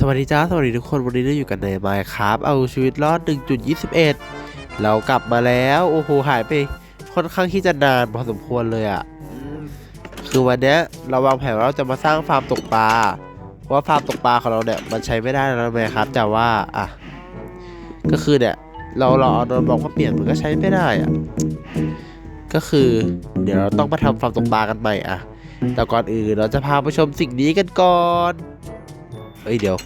สวัสดีจ้าสวัสดีทุกคนวันนี้เราอยู่กันในไมค์ครับเอาชีวิตรอด 1.21 เรากลับมาแล้วโอ้โหหายไปค่อนข้างที่จะนานพอสมควรเลยอะ่ะคือวันเนี้ยเราวางแผนว่าเราจะมาสร้างฟาร์มตกปลาเพราะว่าฟาร์มตกปลาของเราเนี่ยมันใช้ไม่ได้แล้วนะแม่ครับแต่ว่าอะก็คือเนี่ยเราเราเอาโดนบอกว่าเปลี่ยนมันก็ใช้ไม่ได้อะ่ะก็คือ เดี๋ยวเราต้องมาทำฟาร์มตกปลากันใหม่อะแต่ก่อนอื่นเราจะพาไปชมสิ่งนี้กันก่อน เฮ้ยเดี๋ยว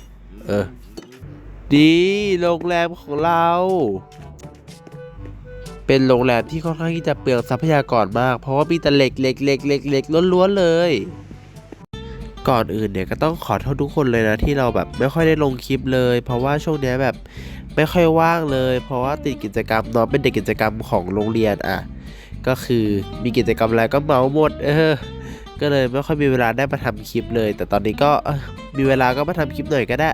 เออ ดีโรงแรมของเรา เป็นโรงแรมที่ค่อนข้างที่จะเปลืองทรัพยากรมาก เพราะว่ามีแต่เหล็กเหล็กเหล็กเหล็กเหล็กล้วนๆเลย ก่อนอื่นเนี่ยก็ต้องขอโทษทุกคนเลยนะที่เราแบบไม่ค่อยได้ลงคลิปเลย เพราะว่าช่วงเนี้ยแบบไม่ค่อยว่างเลย เพราะว่าติดกิจกรรมเนาะเป็นเด็กกิจกรรมของโรงเรียนอะ ก็คือมีกิจกรรมอะไรก็เมาหมด เออ ก็เลยไม่ค่อยมีเวลาได้มาทำคลิปเลย แต่ตอนนี้ก็มีเวลาก็มาทำคลิปหน่อยก็ได้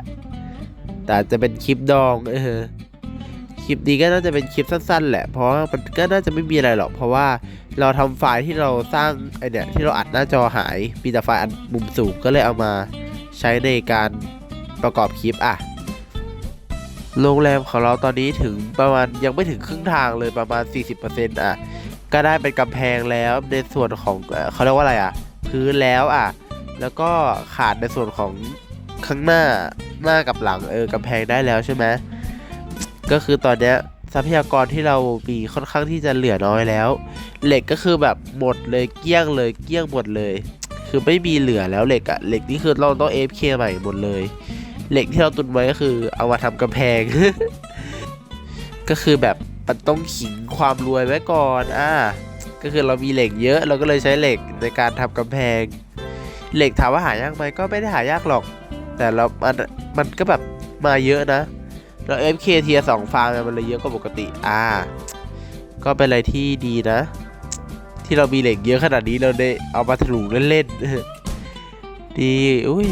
แต่จะเป็นคลิปดองเออคลิปนี้ก็น่าจะเป็นคลิปสั้นๆ แหละ เพราะมันก็น่าจะไม่มีอะไรหรอก เพราะว่าเราทำไฟล์ที่เราสร้างไอเนี่ยที่เราอัดหน้าจอหายมีแต่ไฟล์อันมุมสูงก็เลยเอามาใช้ในการประกอบคลิปอะโรงแรมของเราตอนนี้ถึงประมาณยังไม่ถึงครึ่งทางเลยประมาณ 40%อะ ก็ได้เป็นกำแพงแล้วในส่วนของเขาเรียกว่าอะไรอะ พื้นแล้วอะ แล้วก็ขาดในส่วนของข้างหน้าหน้ากับหลังเออกำแพงได้แล้วใช่ไหมก็คือตอนเนี้ยทรัพยากรที่เรามีค่อนข้างที่จะเหลือน้อยแล้ว เหล็กก็คือแบบหมดเลยเกี้ยงเลยเกี้ยงหมดเลย คือไม่มีเหลือแล้วเหล็กอะเหล็กนี่คือเราต้อง AFK ใหม่หมดเลย เหล็กที่เราตุนไว้ก็คือเอามาทำกำแพง ก็คือแบบมันต้องขิงความรวยไว้ก่อนอ่า ก็คือเรามีเหล็กเยอะเราก็เลยใช้เหล็กในการทำกำแพง เหล็กถามว่าหายากไหมก็ไม่ได้หายากหรอก แต่เรา มันมันก็แบบมาเยอะนะแล้ว FK เทียสองฟาร์มมันเลยเยอะกว่าปกติ อ่า ก็เป็นอะไรที่ดีนะ ที่เรามีเหล็กเยอะขนาดนี้เราได้เอามาถลุงเล่นๆดีอุ้ย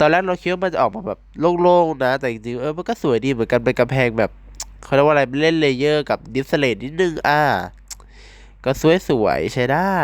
ตอนแรกเราคิดว่ามันจะออกมาแบบโล่งๆนะ แต่จริงๆเออมันก็สวยดีเหมือนกันเป็นกำแพงแบบเขาเรียกว่าอะไรเล่นเลเยอร์กับดิสเลตนิดนึงอ่า ก็สวยๆใช้ได้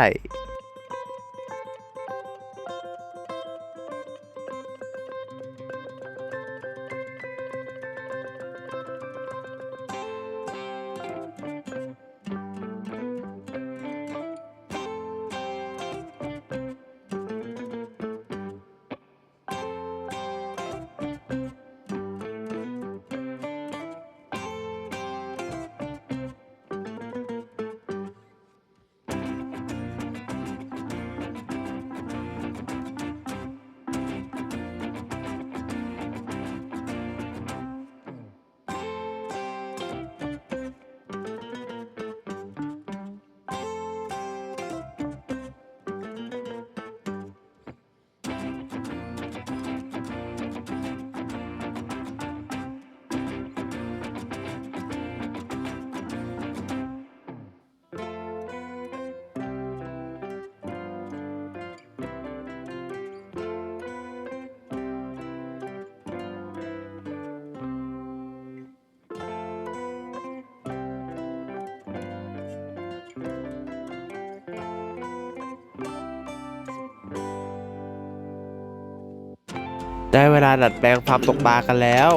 ได้เวลาดัดแปลงฟาร์มตกปลากันแล้ว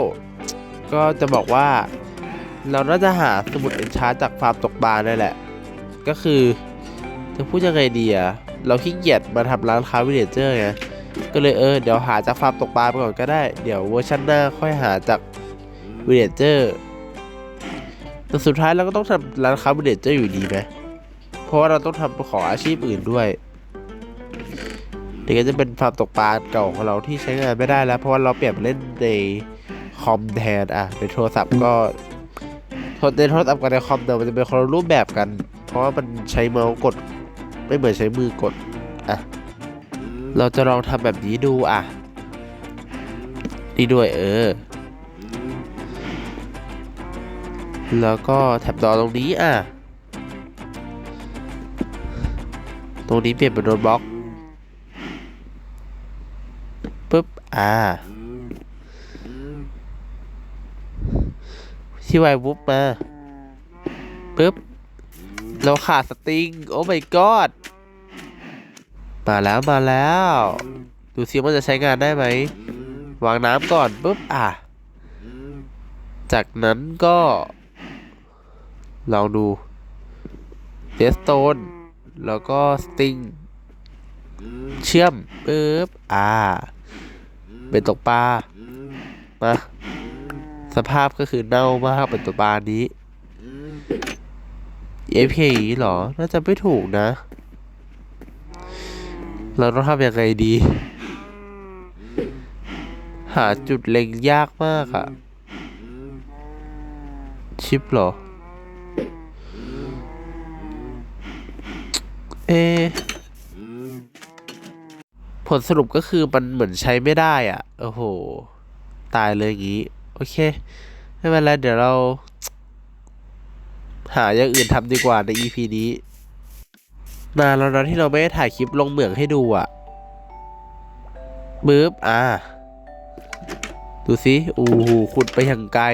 ก็จะบอกว่า เราน่าจะหาสมุดเอนชาร์จากฟาร์มตกปลาได้แหละ ก็คือจะพูดยังไงดีอะเราขี้เกียจมาทำร้านค้าวิลเลจเจอร์ไงก็เลยเออเดี๋ยวหาจากฟาร์มตกปลาไปก่อนก็ได้ เดี๋ยวเวอร์ชันหน้าค่อยหาจากวิลเลจเจอร์แต่สุดท้ายเราก็ต้องทำร้านค้าวิลเลจเจอร์อยู่ดีไหมเพราะว่าเราต้องทำของอาชีพอื่นด้วย เดี๋ยวก็จะเป็นฟาร์มตกปลาเก่าของเราที่ใช้งานไม่ได้แล้ว เพราะว่าเราเปลี่ยนมาเล่นในคอมแทนอะในโทรศัพท์ก็โทรในโทรศัพท์กับในคอมเนี่ยมันจะเป็นคนละรูปแบบกัน เพราะว่ามันใช้เมาส์กด ไม่เหมือนใช้มือกดอะเราจะลองทำแบบนี้ดูอะนี่ด้วยเออ แล้วก็แท็บดอตรงนี้อะ ตรงนี้เปลี่ยนเป็นโดนบล็อก ปุ๊บ อ่าที่ไววุบมาปุ๊บ เราขาดสติง โอ้ my god มาแล้วมาแล้ว ดูซิว่าจะใช้งานได้ไหม วางน้ำก่อนปุ๊บ อะ จากนั้นก็ ลองดูเดสโตนแล้วก็สติง เชื่อมปุ๊บอ่า เป็นตกปลามาสภาพก็คือเน่ามากเป็นตัวปลานี้ AFK อย่างนี้หรอ น่าจะไม่ถูกนะ เราต้องทำยังไงดี หาจุดเล็งยากมากอะชิปหรอ เอ ผลสรุปก็คือมันเหมือนใช้ไม่ได้อะ โอ้โห ตายเลยอย่างงี้ โอเค ไม่เป็นไร เดี๋ยวเรา หาอย่างอื่นทำดีกว่าใน EP นี้นานแล้วนะที่เราไม่ได้ถ่ายคลิปลงเหมืองให้ดูอะบึ๊บอ่า ดูสิอู้หูขุดไปอย่างไกล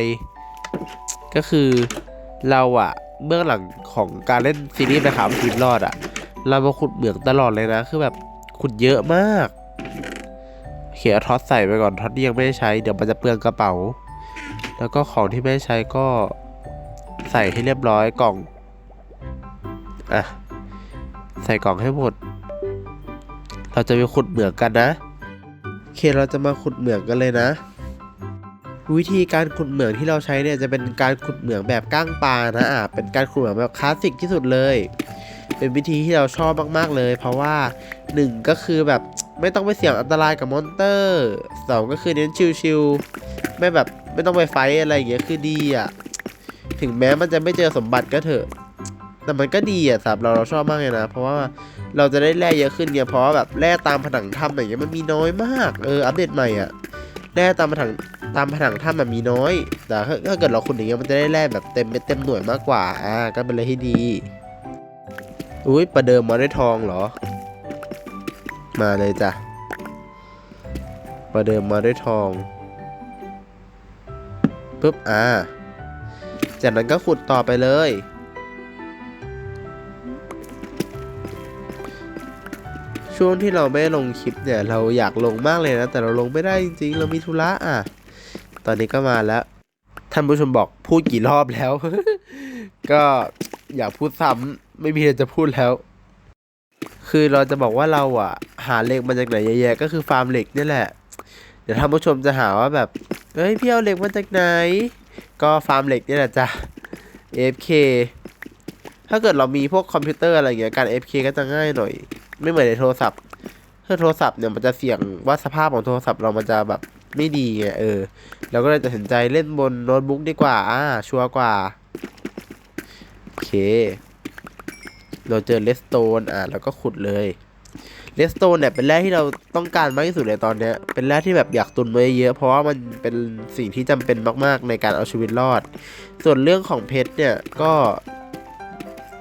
ก็คือเราอะเบื้องหลังของการเล่นซีรีส์นะครับทีมรอดอะ เรามาขุดเหมืองตลอดเลยนะ คือแบบ ขุดเยอะมากเขียท็อตใส่ไปก่อนท็อตนี่ยังไม่ได้ใช้เดี๋ยวมันจะเปลืองกระเป๋า แล้วก็ของที่ไม่ได้ใช้ก็ใส่ให้เรียบร้อยกล่องอะใส่กล่องให้หมด เราจะไปขุดเหมืองกันนะเคเราจะมาขุดเหมืองกันเลยนะ วิธีการขุดเหมืองที่เราใช้เนี่ยจะเป็นการขุดเหมืองแบบก้างปลานะอะเป็นการขุดเหมืองแบบคลาสสิกที่สุดเลย เป็นวิธีที่เราชอบมากๆเลย เพราะว่าหนึ่งก็คือแบบไม่ต้องไปเสี่ยงอันตรายกับมอนเตอร์สองก็คือเน้นชิลๆไม่แบบไม่ต้องไปไฟอะไรอย่างเงี้ยคือดีอะถึงแม้มันจะไม่เจอสมบัติก็เถอะ แต่มันก็ดีอะสำหรับเราเราชอบมากเลยนะ เพราะว่าเราจะได้แร่เยอะขึ้นเนี่ยเพราะว่าแบบแร่ตามผนังถ้ำอย่างเงี้ยมันมีน้อยมากเอออัปเดตใหม่อะแร่ตามผนังตามผนังถ้ำมันมีน้อย แต่ถ้าเกิดเราขุดอย่างเงี้ยมันจะได้แร่แบบเต็มเม็ดเต็มหน่วยมากกว่าอ่าก็เป็นอะไรที่ดี อุ้ยประเดิมมาด้วยทองเหรอ มาเลยจ้ะประเดิมมาด้วยทองปุ๊บอ่า จากนั้นก็ขุดต่อไปเลย ช่วงที่เราไม่ลงคลิปเนี่ย เราอยากลงมากเลยนะ แต่เราลงไม่ได้จริงๆ เรามีธุระอะ ตอนนี้ก็มาแล้ว ท่านผู้ชมบอกพูดกี่รอบแล้ว ก็อยากพูดซ้ำ ไม่มีอะไรจะพูดแล้ว คือเราจะบอกว่าเราอะ หาเหล็กมาจากไหนเยอะแยะก็คือฟาร์มเหล็กนี่แหละ เดี๋ยวท่านผู้ชมจะหาว่าแบบเฮ้ยพี่เอาเหล็กมาจากไหน ก็ฟาร์มเหล็กนี่แหละจ้ะ AFK ถ้าเกิดเรามีพวกคอมพิวเตอร์อะไรอย่างเงี้ยการ AFK ก็จะง่ายหน่อย ไม่เหมือนในโทรศัพท์ถ้าโทรศัพท์เนี่ยมันจะเสี่ยงว่าสภาพของโทรศัพท์เรามันจะแบบไม่ดีไงเออเราก็เลยตัดสินใจเล่นบนโน้ตบุ๊กดีกว่า อ่า ชัวร์กว่า โอเค เราเจอเลสโตนอ่าแล้วก็ขุดเลยเลสโตนเนี่ยเป็นแร่ที่เราต้องการมากที่สุดเลยตอนเนี้ย เป็นแร่ที่แบบอยากตุนไว้เยอะ เพราะว่ามันเป็นสิ่งที่จำเป็นมาก ๆ ในการเอาชีวิตรอด ส่วนเรื่องของเพชรเนี่ยก็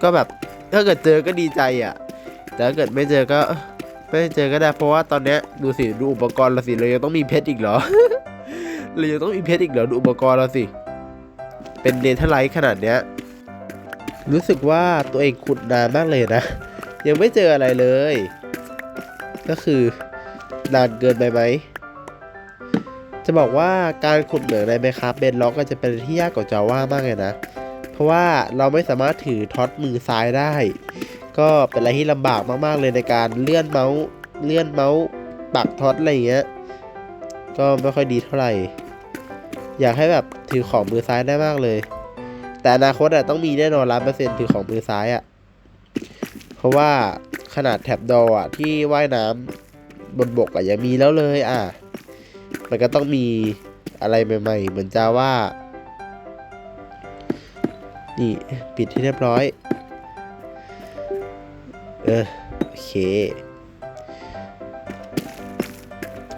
ก็แบบถ้าเกิดเจอก็ดีใจอะ แต่ถ้าเกิดไม่เจอก็ ไม่เจอก็ได้ เพราะว่าตอนเนี้ยดูสิดูอุปกรณ์เราสิเรายังต้องมีเพชรอีกเหรอเรายังต้องมีเพชรอีกเหรอดูอุปกรณ์เราสิ เป็นเนเธอร์ไลท์ขนาดเนี้ย รู้สึกว่าตัวเองขุดนานมากเลยนะ ยังไม่เจออะไรเลย ก็คือนานเกินไปไหม จะบอกว่าการขุดเหมืองในไมครับเบนล็อกก็จะเป็นที่ยากกว่าจาว่ามากเลยนะ เพราะว่าเราไม่สามารถถือท็อตมือซ้ายได้ ก็เป็นอะไรที่ลำบากมากๆเลยในการเลื่อนเมาส์เลื่อนเมาส์ปักท็อตอะไรเงี้ย ก็ไม่ค่อยดีเท่าไหร่ อยากให้แบบถือของมือซ้ายได้มากเลย แต่อนาคตอะต้องมีแน่นอนร้านเปอร์เซ็นต์ถือของมือซ้ายอะ เพราะว่าขนาดแท็บดออะที่ว่ายน้ำบนบกอะยังมีแล้วเลย อะ มันก็ต้องมีอะไรใหม่ๆ เหมือนจาว่า นี่ปิดที่เรียบร้อย เออโอเค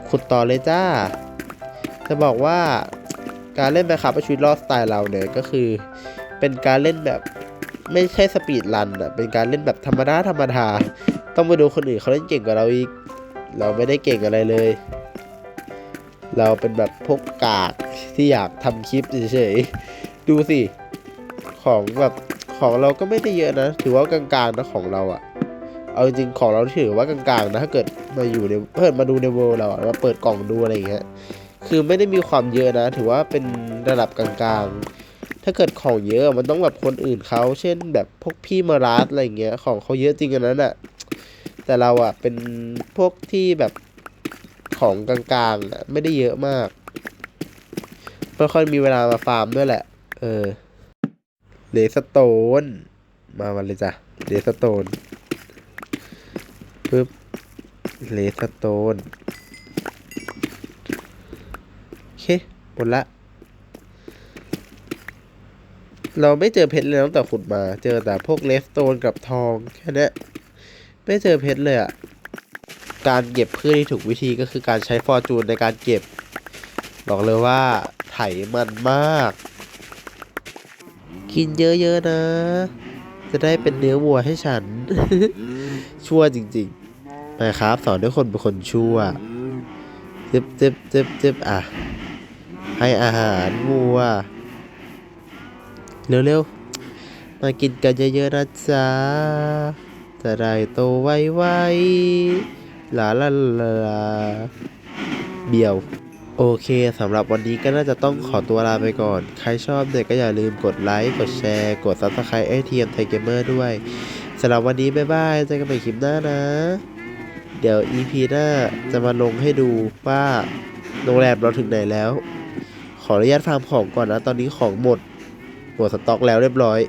ขุดต่อเลยจ้า จะบอกว่าการเล่นไปครับชีวิตรอดสไตล์เราเนี่ยก็คือ เป็นการเล่นแบบไม่ใช่สปีดรันอะ เป็นการเล่นแบบธรรมดาธรรมดา ต้องไปดูคนอื่นเขาเล่นเก่งกว่าเราอีก เราไม่ได้เก่งอะไรเลย เราเป็นแบบพวกกากที่อยากทำคลิปเฉยๆ ดูสิ ของแบบของเราก็ไม่ได้เยอะนะ ถือว่ากลางๆนะของเราอะเอาจริงๆของเราถือว่ากลางๆนะถ้าเกิดมาอยู่ในเพิ่มมาดูในเวลเราอะมาเปิดกล่องดูอะไรอย่างเงี้ย คือไม่ได้มีความเยอะนะ ถือว่าเป็นระดับกลางๆ ถ้าเกิดของเยอะมันต้องแบบคนอื่นเขาเช่นแบบพวกพี่มาราสอะไรเงี้ยของเขาเยอะจริงอันนั้นอะแต่เราอะเป็นพวกที่แบบของกลางๆอะไม่ได้เยอะมากไม่ค่อยมีเวลามาฟาร์มด้วยแหละ เออเลสโตน มาวันเลยจ้ะเลสโตนปึ๊บเลสโตน โอเคหมดละ เราไม่เจอเพชรเลยตั้งแต่ขุดมา เจอแต่พวกเลสโตนกับทองแค่นี้ไม่เจอเพชรเลยอะ่ะการเก็บพืชที่ถูกวิธีก็คือการใช้ฟอร์จูนในการเก็บ บอกเลยว่าไถมันมาก กินเยอะๆนะ จะได้เป็นเนื้อวัวให้ฉัน ชั่วจริงๆนะครับ สอนด้วยคนเป็นคนชั่วเจึบเจึบเจึบเจึบอะ ให้อาหารวัว เร็วๆ มากินกันเยอะๆนะจ๊ะจะได้โตไวๆลาลาลาเบี่ยว โอเคสำหรับวันนี้ก็น่าจะต้องขอตัวลาไปก่อน ใครชอบเนี่ยก็อย่าลืมกดไลค์ กดแชร์ กด Subscribe ไอทีมไทยเกมเมอร์ด้วยสำหรับวันนี้บ๊ายบายเจอกันใหม่คลิปหน้านะ เดี๋ยว EP หน้าจะมาลงให้ดูว่าโรงแรมเราถึงไหนแล้ว ขออนุญาตฟาร์มของก่อนนะ ตอนนี้ของหมด หมดสต็อกแล้วเรียบร้อย